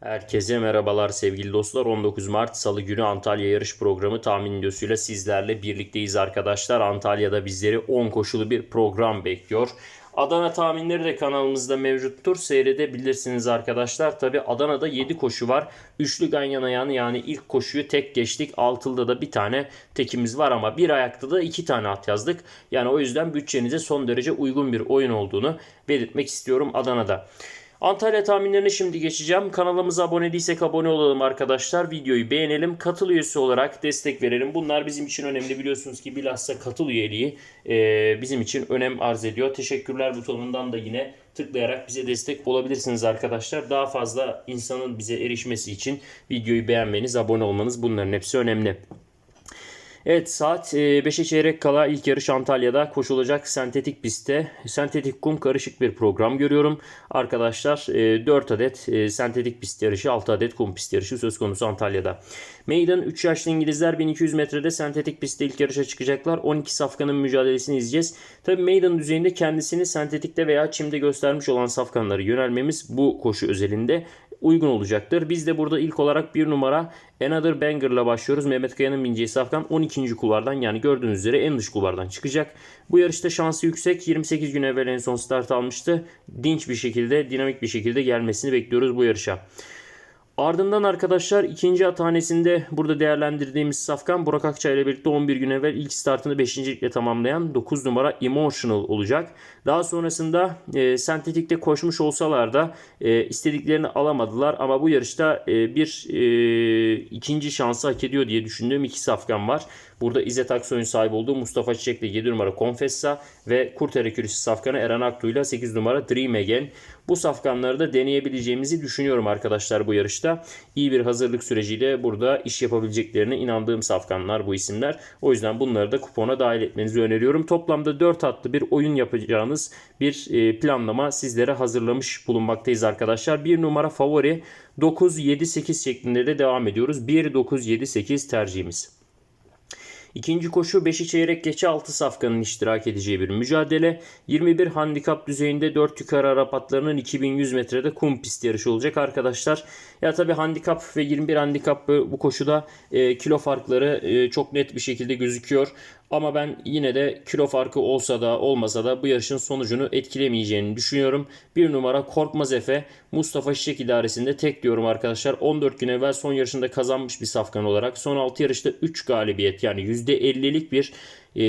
Herkese merhabalar sevgili dostlar. 19 Mart Salı günü Antalya yarış programı tahmin videosuyla sizlerle birlikteyiz arkadaşlar. Antalya'da bizleri 10 koşulu bir program bekliyor. Adana tahminleri de kanalımızda mevcuttur. Seyredebilirsiniz arkadaşlar. Tabi Adana'da 7 koşu var. Üçlü ganyan ayağını yani ilk koşuyu tek geçtik. Altılıda da bir tane tekimiz var ama bir ayakta da iki tane at yazdık. Yani o yüzden bütçenize son derece uygun bir oyun olduğunu belirtmek istiyorum Adana'da. Antalya tahminlerine şimdi geçeceğim. Kanalımıza abone değilsek abone olalım arkadaşlar. Videoyu beğenelim. Katıl üyesi olarak destek verelim. Bunlar bizim için önemli. Biliyorsunuz ki bilhassa katıl üyeliği e, bizim için önem arz ediyor. Teşekkürler butonundan da yine tıklayarak bize destek olabilirsiniz arkadaşlar. Daha fazla insanın bize erişmesi için videoyu beğenmeniz, abone olmanız bunların hepsi önemli. Evet saat 5'e çeyrek kala ilk yarış Antalya'da koşulacak sentetik pistte. Sentetik kum karışık bir program görüyorum. Arkadaşlar 4 adet e, sentetik pist yarışı 6 adet kum pist yarışı söz konusu Antalya'da. Maiden 3 yaşlı İngilizler 1200 metrede sentetik pistte ilk yarışa çıkacaklar. 12 safkanın mücadelesini izleyeceğiz. Tabi Maiden düzeyinde kendisini sentetikte veya çimde göstermiş olan safkanları yönelmemiz bu koşu özelinde uygun olacaktır. Biz de burada ilk olarak bir numara Another Banger'la başlıyoruz. Mehmet Kaya'nın bineceği safkan 12. kulvardan yani gördüğünüz üzere en dış kulvardan çıkacak. Bu yarışta şansı yüksek. 28 gün evvel en son start almıştı. Dinç bir şekilde, dinamik bir şekilde gelmesini bekliyoruz bu yarışa. Ardından arkadaşlar ikinci atanesinde burada değerlendirdiğimiz Safkan Burak Akçay ile birlikte 11 gün evvel ilk startını 5. ile tamamlayan 9 numara Emotional olacak. Daha sonrasında e, sentetikte koşmuş olsalar da e, istediklerini alamadılar ama bu yarışta e, bir e, ikinci şansı hak ediyor diye düşündüğüm iki Safkan var. Burada İzzet Aksoy'un sahibi olduğu Mustafa Çiçek'le 7 numara Confessa ve Kurt Erekürüsü safkanı Eren Aktu ile 8 numara Dream Again. Bu safkanları da deneyebileceğimizi düşünüyorum arkadaşlar bu yarışta. İyi bir hazırlık süreciyle burada iş yapabileceklerine inandığım safkanlar bu isimler. O yüzden bunları da kupona dahil etmenizi öneriyorum. Toplamda 4 atlı bir oyun yapacağınız bir e, planlama sizlere hazırlamış bulunmaktayız arkadaşlar. Bir numara favori 9-7-8 şeklinde de devam ediyoruz. 1-9-7-8 tercihimiz. İkinci koşu 5'i çeyrek geçe 6 safkanın iştirak edeceği bir mücadele. 21 handikap düzeyinde 4 yukarı Arap atlarının 2100 metrede kum pist yarışı olacak arkadaşlar. Ya tabi handikap ve 21 handikap bu koşuda e, kilo farkları e, çok net bir şekilde gözüküyor. Ama ben yine de kilo farkı olsa da olmasa da bu yarışın sonucunu etkilemeyeceğini düşünüyorum. Bir numara Korkmaz Efe Mustafa Şişek idaresinde tek diyorum arkadaşlar. 14 gün evvel son yarışında kazanmış bir safkan olarak. Son 6 yarışta 3 galibiyet yani %50'lik bir e,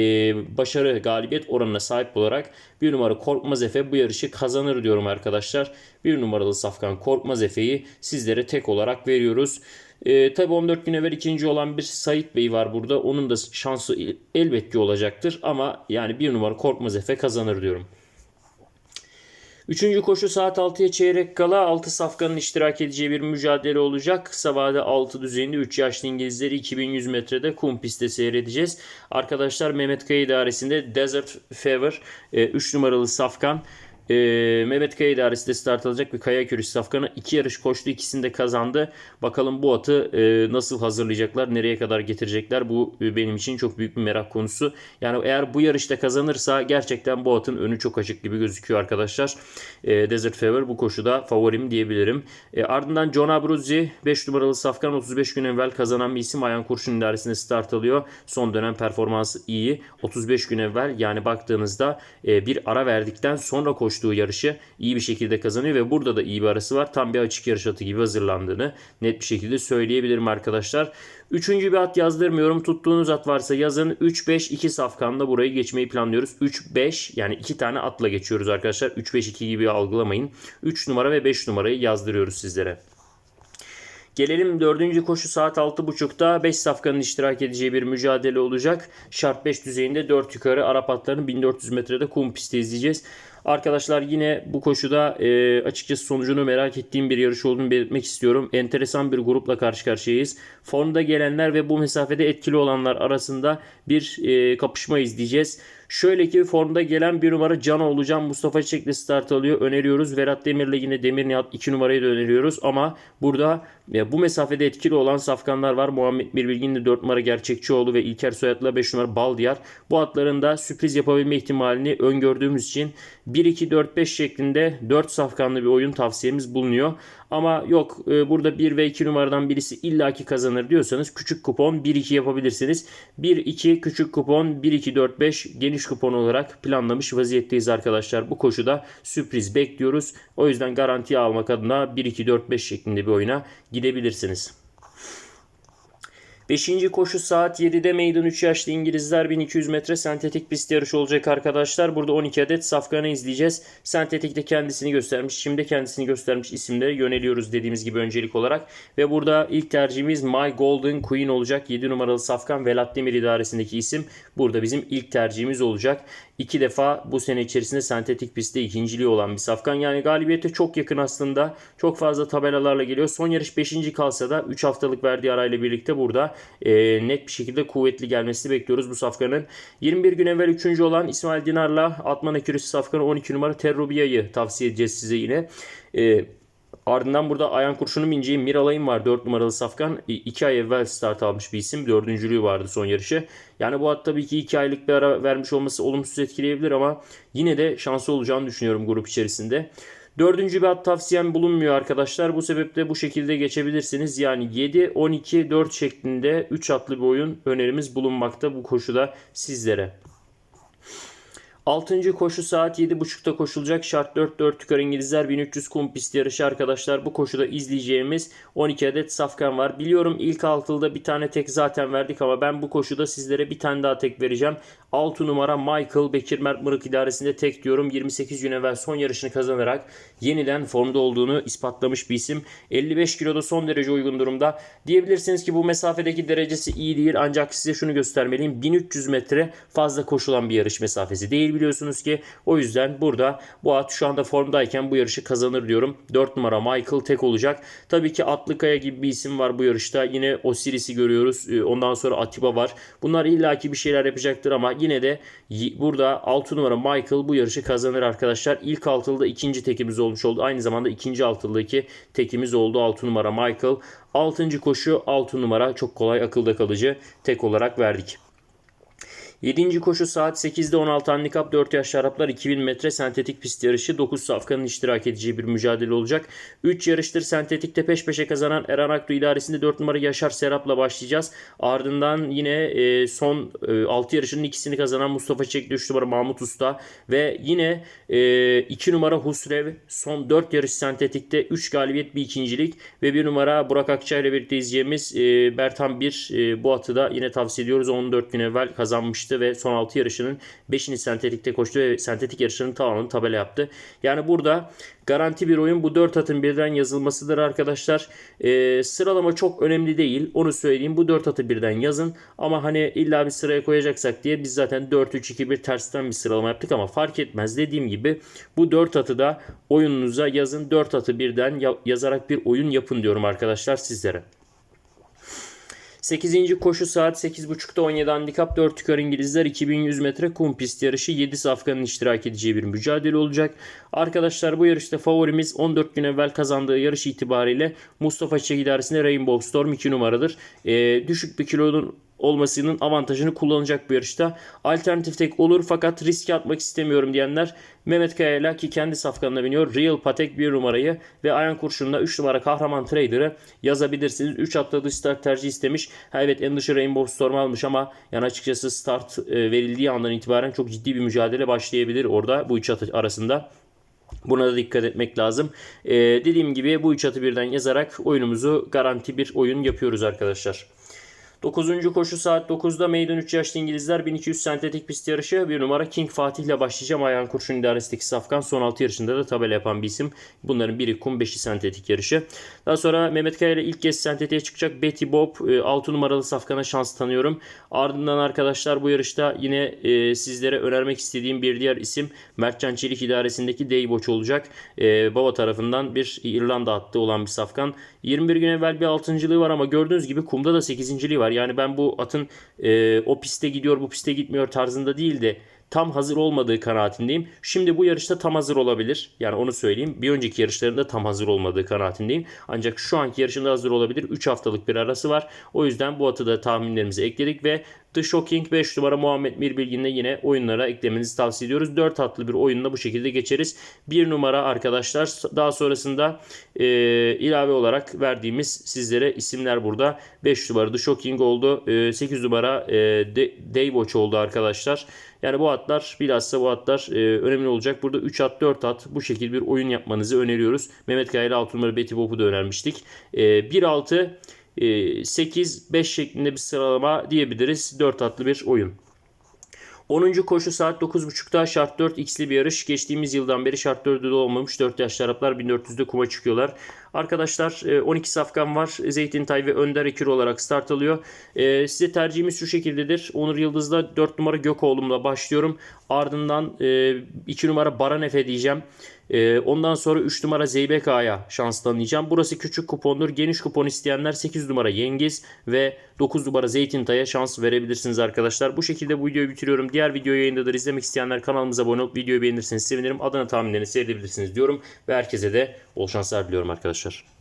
başarı galibiyet oranına sahip olarak bir numara Korkmaz Efe bu yarışı kazanır diyorum arkadaşlar. Bir numaralı safkan Korkmaz Efe'yi sizlere tek olarak veriyoruz. E, tabii 14 gün evvel ikinci olan bir Sait Bey var burada. Onun da şansı elbette olacaktır. Ama yani bir numara Korkmaz Efe kazanır diyorum. Üçüncü koşu saat 6'ya çeyrek kala 6 safkanın iştirak edeceği bir mücadele olacak. Vade 6 düzeyinde 3 yaşlı İngilizleri 2100 metrede kum pistte seyredeceğiz. Arkadaşlar Mehmet Kaya idaresinde Desert Fever 3 numaralı safkan e, Mehmet Kaya idaresi de start alacak ve Kaya Kürüş Safkan'a iki yarış koştu. ikisini de kazandı. Bakalım bu atı e, nasıl hazırlayacaklar, nereye kadar getirecekler. Bu e, benim için çok büyük bir merak konusu. Yani eğer bu yarışta kazanırsa gerçekten bu atın önü çok açık gibi gözüküyor arkadaşlar. E, Desert Fever bu koşuda favorim diyebilirim. E, ardından John Abruzzi 5 numaralı Safkan 35 gün evvel kazanan bir isim. Ayhan Kurşun idaresinde start alıyor. Son dönem performansı iyi. 35 gün evvel yani baktığınızda e, bir ara verdikten sonra koştu koştuğu yarışı iyi bir şekilde kazanıyor ve burada da iyi bir arası var. Tam bir açık yarış atı gibi hazırlandığını net bir şekilde söyleyebilirim arkadaşlar. Üçüncü bir at yazdırmıyorum. Tuttuğunuz at varsa yazın. 3-5-2 safkanda burayı geçmeyi planlıyoruz. 3-5 yani 2 tane atla geçiyoruz arkadaşlar. 3-5-2 gibi algılamayın. 3 numara ve 5 numarayı yazdırıyoruz sizlere. Gelelim dördüncü koşu saat 6.30'da 5 safkanın iştirak edeceği bir mücadele olacak. Şart 5 düzeyinde 4 yukarı Arap atlarını 1400 metrede kum pistte izleyeceğiz. Arkadaşlar yine bu koşuda e, açıkçası sonucunu merak ettiğim bir yarış olduğunu belirtmek istiyorum. Enteresan bir grupla karşı karşıyayız. Formda gelenler ve bu mesafede etkili olanlar arasında bir e, kapışma izleyeceğiz. Şöyle ki formda gelen bir numara Can olacağım. Mustafa Çiçek'le start alıyor. Öneriyoruz. Verat Demir'le yine Demir Nihat 2 numarayı da öneriyoruz. Ama burada ya bu mesafede etkili olan safkanlar var. Muhammed Birbilgin de 4 numara Gerçekçioğlu ve İlker Soyat'la 5 numara Baldiyar. Bu atların da sürpriz yapabilme ihtimalini öngördüğümüz için 1-2-4-5 şeklinde 4 safkanlı bir oyun tavsiyemiz bulunuyor. Ama yok e, burada 1 ve 2 numaradan birisi illaki kazanır diyorsanız küçük kupon 1-2 yapabilirsiniz. 1-2 küçük kupon 1-2-4-5 geniş kupon olarak planlamış vaziyetteyiz arkadaşlar. Bu koşuda sürpriz bekliyoruz. O yüzden garantiye almak adına 1-2-4-5 şeklinde bir oyuna gidebilirsiniz. Beşinci koşu saat 7'de meydan 3 yaşlı İngilizler 1200 metre sentetik pist yarışı olacak arkadaşlar. Burada 12 adet safkanı izleyeceğiz. Sentetikte kendisini göstermiş, şimdi kendisini göstermiş isimlere yöneliyoruz dediğimiz gibi öncelik olarak. Ve burada ilk tercihimiz My Golden Queen olacak. 7 numaralı safkan Velat Demir idaresindeki isim. Burada bizim ilk tercihimiz olacak. İki defa bu sene içerisinde sentetik pistte ikinciliği olan bir safkan. Yani galibiyete çok yakın aslında. Çok fazla tabelalarla geliyor. Son yarış 5. kalsa da 3 haftalık verdiği arayla birlikte burada e, net bir şekilde kuvvetli gelmesini bekliyoruz bu safkanın. 21 gün evvel 3. olan İsmail Dinar'la Atman Ekürüsü safkanı 12 numara Terrubia'yı tavsiye edeceğiz size yine. E, Ardından burada Ayan Kurşun'un bineceği Miralay'ın var 4 numaralı safkan. 2 ay evvel start almış bir isim. Dördüncülüğü vardı son yarışı. Yani bu at tabii ki 2 aylık bir ara vermiş olması olumsuz etkileyebilir ama yine de şansı olacağını düşünüyorum grup içerisinde. Dördüncü bir at tavsiyem bulunmuyor arkadaşlar. Bu sebeple bu şekilde geçebilirsiniz. Yani 7, 12, 4 şeklinde 3 atlı bir oyun önerimiz bulunmakta bu koşuda sizlere. 6. koşu saat 7.30'da koşulacak. Şart 4-4 tükar İngilizler 1300 kum pist yarışı arkadaşlar. Bu koşuda izleyeceğimiz 12 adet safkan var. Biliyorum ilk altılıda bir tane tek zaten verdik ama ben bu koşuda sizlere bir tane daha tek vereceğim. 6 numara Michael Bekir Mert Mırık idaresinde tek diyorum. 28 gün evvel son yarışını kazanarak yeniden formda olduğunu ispatlamış bir isim. 55 kiloda son derece uygun durumda. Diyebilirsiniz ki bu mesafedeki derecesi iyi değil ancak size şunu göstermeliyim. 1300 metre fazla koşulan bir yarış mesafesi değil biliyorsunuz ki. O yüzden burada bu at şu anda formdayken bu yarışı kazanır diyorum. 4 numara Michael tek olacak. Tabii ki Atlıkaya gibi bir isim var bu yarışta. Yine Osiris'i görüyoruz. Ee, ondan sonra Atiba var. Bunlar illaki bir şeyler yapacaktır ama yine de burada 6 numara Michael bu yarışı kazanır arkadaşlar. İlk altılıda ikinci tekimiz olmuş oldu. Aynı zamanda ikinci altıldaki tekimiz oldu 6 numara Michael. 6. koşu 6 numara çok kolay akılda kalıcı tek olarak verdik. 7. koşu saat 8'de 16 handikap 4 yaşlı Araplar 2000 metre sentetik pist yarışı 9 safkanın iştirak edeceği bir mücadele olacak. 3 yarıştır sentetikte peş peşe kazanan Eren Aktu idaresinde 4 numara Yaşar Serap'la başlayacağız. Ardından yine e, son e, 6 yarışının ikisini kazanan Mustafa Çekli 3 numara Mahmut Usta ve yine e, 2 numara Husrev son 4 yarış sentetikte 3 galibiyet bir ikincilik ve 1 numara Burak Akçay ile birlikte izleyeceğimiz e, Bertan 1 e, bu atı da yine tavsiye ediyoruz. 14 gün evvel kazanmıştı ve son 6 yarışının 5'ini sentetikte koştu ve sentetik yarışının tamamını tabela yaptı. Yani burada garanti bir oyun bu 4 atın birden yazılmasıdır arkadaşlar. Ee, sıralama çok önemli değil. Onu söyleyeyim. Bu 4 atı birden yazın. Ama hani illa bir sıraya koyacaksak diye biz zaten 4-3-2-1 tersten bir sıralama yaptık ama fark etmez. Dediğim gibi bu 4 atı da oyununuza yazın. 4 atı birden yazarak bir oyun yapın diyorum arkadaşlar sizlere. 8. koşu saat 8.30'da 17 handikap 4 tükar İngilizler 2100 metre kum pist yarışı 7 safkanın iştirak edeceği bir mücadele olacak. Arkadaşlar bu yarışta favorimiz 14 gün evvel kazandığı yarış itibariyle Mustafa Çiçek idaresinde Rainbow Storm 2 numaradır. Ee, düşük bir kilonun olmasının avantajını kullanacak bu yarışta. Alternatif tek olur fakat riske atmak istemiyorum diyenler Mehmet Kaya'yla ki kendi safkanına biniyor. Real Patek 1 numarayı ve Ayan Kurşun'la 3 numara kahraman trader'ı yazabilirsiniz. 3 atladığı start tercih istemiş. Ha, evet en dışı Rainbow Storm almış ama yani açıkçası start e, verildiği andan itibaren çok ciddi bir mücadele başlayabilir orada bu 3 atı arasında. Buna da dikkat etmek lazım. Ee, dediğim gibi bu üç atı birden yazarak oyunumuzu garanti bir oyun yapıyoruz arkadaşlar. 9. koşu saat 9'da meydan 3 yaşlı İngilizler 1200 sentetik pist yarışı. Bir numara King Fatih ile başlayacağım. Ayhan Kurşun idaresindeki Safkan son 6 yarışında da tabela yapan bir isim. Bunların biri kum 5'i sentetik yarışı. Daha sonra Mehmet Kaya ile ilk kez sentetiğe çıkacak Betty Bob 6 e, numaralı Safkan'a şans tanıyorum. Ardından arkadaşlar bu yarışta yine e, sizlere önermek istediğim bir diğer isim Mertcan Çelik idaresindeki Deyboç olacak. E, baba tarafından bir İrlanda attı olan bir Safkan. 21 gün evvel bir 6.lığı var ama gördüğünüz gibi kumda da 8.liği var. Yani ben bu atın e, o piste gidiyor bu piste gitmiyor tarzında değil de tam hazır olmadığı kanaatindeyim. Şimdi bu yarışta tam hazır olabilir. Yani onu söyleyeyim. Bir önceki yarışlarında tam hazır olmadığı kanaatindeyim. Ancak şu anki yarışında hazır olabilir. 3 haftalık bir arası var. O yüzden bu atı da tahminlerimize ekledik ve The Shocking 5 numara Muhammed Mir Bilgin'le yine oyunlara eklemenizi tavsiye ediyoruz. 4 atlı bir oyunla bu şekilde geçeriz. 1 numara arkadaşlar daha sonrasında e, ilave olarak verdiğimiz sizlere isimler burada. 5 numara The Shocking oldu. E, 8 numara e, Daywatch oldu arkadaşlar. Yani bu atlar bilhassa bu atlar e, önemli olacak. Burada 3 at 4 at bu şekilde bir oyun yapmanızı öneriyoruz. Mehmet Kaya ile 6 numara Betty Bop'u da önermiştik. E, 1-6 8-5 şeklinde bir sıralama diyebiliriz. 4 atlı bir oyun. 10. koşu saat 9.30'da şart 4 x'li bir yarış. Geçtiğimiz yıldan beri şart 4'de de olmamış. 4 yaşlı Araplar 1400'de kuma çıkıyorlar. Arkadaşlar e, 12 safkan var. Zeytin Tay ve Önder Ekür olarak start alıyor. E, Size tercihimiz şu şekildedir. Onur Yıldız'da 4 numara Gökoğlu'mla başlıyorum. Ardından 2 numara Baran Efe diyeceğim. E, Ondan sonra 3 numara Zeybek Ağa'ya şans tanıyacağım. Burası küçük kupondur. Geniş kupon isteyenler 8 numara Yengiz ve 9 numara Zeytin Tay'a şans verebilirsiniz arkadaşlar. Bu şekilde bu videoyu bitiriyorum. Diğer video yayındadır. İzlemek isteyenler kanalımıza abone olup videoyu beğenirseniz sevinirim. Adana tahminlerini seyredebilirsiniz diyorum. Ve herkese de bol şanslar diliyorum arkadaşlar.